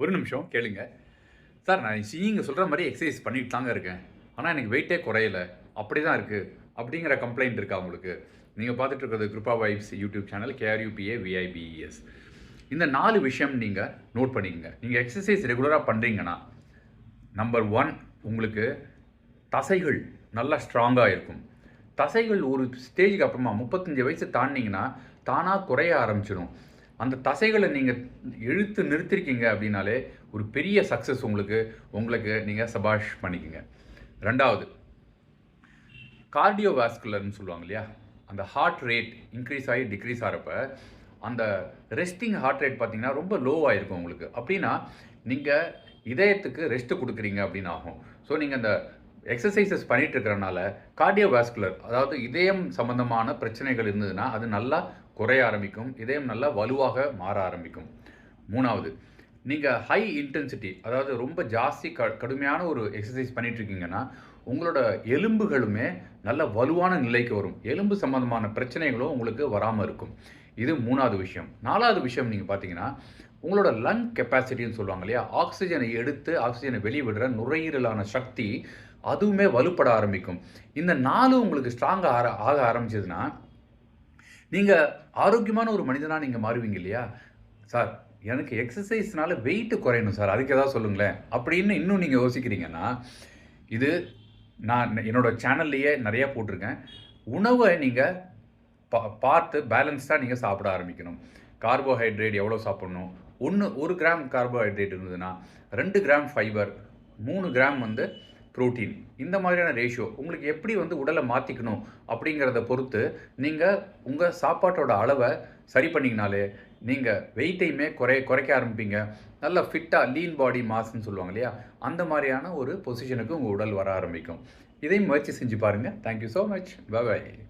ஒரு நிமிஷம் கேளுங்க. சார் நான் நீங்கள் சொல்கிற மாதிரி எக்ஸசைஸ் பண்ணிட்டு தாங்க இருக்கேன். ஆனால் எனக்கு வெயிட்டே குறையல. அப்படி தான் இருக்குது அப்படிங்கிற கம்ப்ளைண்ட் இருக்கா உங்களுக்கு? நீங்கள் பார்த்துட்டு இருக்கிறது குரூப்பா vibes YouTube channel K R U P A V I B E S இந்த நாலு விஷயம் நீங்கள் நோட் பண்ணிக்கங்க. நீங்கள் எக்ஸசைஸ் ரெகுலராக பண்ணுறீங்கன்னா நம்பர் ஒன் உங்களுக்கு தசைகள் நல்லா ஸ்ட்ராங்காக இருக்கும். தசைகள் ஒரு ஸ்டேஜுக்கு அப்புறமா முப்பத்தஞ்சு வயசு தாண்டிங்கன்னா தானாக குறைய ஆரம்பிச்சிடும் அந்த தசைகளை நீங்கள் இழுத்து நிறுத்திருக்கீங்க அப்படின்னாலே ஒரு பெரிய சக்ஸஸ் உங்களுக்கு உங்களுக்கு நீங்கள் சபாஷ் பண்ணிக்கோங்க. ரெண்டாவது கார்டியோவாஸ்குலர்னு சொல்லுவாங்க இல்லையா? அந்த ஹார்ட் ரேட் இன்க்ரீஸ் ஆகி டிக்ரீஸ் ஆகிறப்ப அந்த ரெஸ்டிங் ஹார்ட் ரேட் பார்த்திங்கன்னா ரொம்ப லோவாக இருக்கும் உங்களுக்கு. அப்படின்னா நீங்கள் இதயத்துக்கு ரெஸ்ட் கொடுக்குறீங்க அப்படின்னு ஆகும். ஸோ நீங்கள் அந்த எக்ஸசைசஸ் பண்ணிகிட்டு இருக்கிறனால கார்டியோவாஸ்குலர் அதாவது இதயம் சம்பந்தமான பிரச்சனைகள் இருந்ததுன்னா அது நல்லா குறைய ஆரம்பிக்கும் இதயம் நல்லா வலுவாக மாற ஆரம்பிக்கும். மூணாவது நீங்கள் ஹை இன்டென்சிட்டி அதாவது ரொம்ப ஜாஸ்தி க கடுமையான ஒரு எக்ஸசைஸ் பண்ணிட்டு இருக்கீங்கன்னா உங்களோட எலும்புகளுமே நல்ல வலுவான நிலைக்கு வரும். எலும்பு சம்பந்தமான பிரச்சனைகளும் உங்களுக்கு வராமல் இருக்கும். இது மூணாவது விஷயம். நாலாவது விஷயம் நீங்கள் பார்த்தீங்கன்னா உங்களோட லங் கெப்பாசிட்டின்னு சொல்லுவாங்க இல்லையா? ஆக்சிஜனை எடுத்து ஆக்சிஜனை வெளிவிடுற நுரையீரலான சக்தி அதுவுமே வலுப்பட ஆரம்பிக்கும். இந்த நாலு உங்களுக்கு ஸ்ட்ராங்காக ஆர ஆக ஆரம்பிச்சதுன்னா நீங்கள் ஆரோக்கியமான ஒரு மனிதனாக நீங்கள் மாறுவீங்க இல்லையா? சார் எனக்கு எக்ஸசைஸ்னால வெயிட் குறையணும் சார். அதுக்கு ஏதாவது சொல்லுங்களேன். அப்படின்னு இன்னும் நீங்கள் யோசிக்கிறீங்கன்னா இது நான் என்னோடய சேனல்லையே நிறையா போட்டிருக்கேன். உணவை நீங்கள் பா பார்த்து பேலன்ஸ்டாக நீங்கள் சாப்பிட ஆரம்பிக்கணும். கார்போஹைட்ரேட் எவ்வளோ சாப்பிடணும்? ஒன்று ஒரு கிராம் கார்போஹைட்ரேட் இருந்ததுன்னா ரெண்டு கிராம் ஃபைபர் மூணு கிராம் வந்து புரோட்டீன் இந்த மாதிரியான ரேஷியோ உங்களுக்கு எப்படி வந்து உடலை மாற்றிக்கணும் அப்படிங்கிறத பொறுத்து நீங்கள் உங்கள் சாப்பாட்டோட அளவை சரி பண்ணிங்கனாலே நீங்கள் வெயிட்டையுமே குறை குறைக்க ஆரம்பிப்பீங்க. நல்ல ஃபிட்டாக லீன் பாடி மாஸ்ன்னு சொல்லுவாங்க இல்லையா? அந்த மாதிரியான ஒரு பொசிஷனுக்கு உங்கள் உடல் வர ஆரம்பிக்கும். இதையும் முயற்சி செஞ்சு பாருங்கள் தேங்க்யூ ஸோ மச் பாய்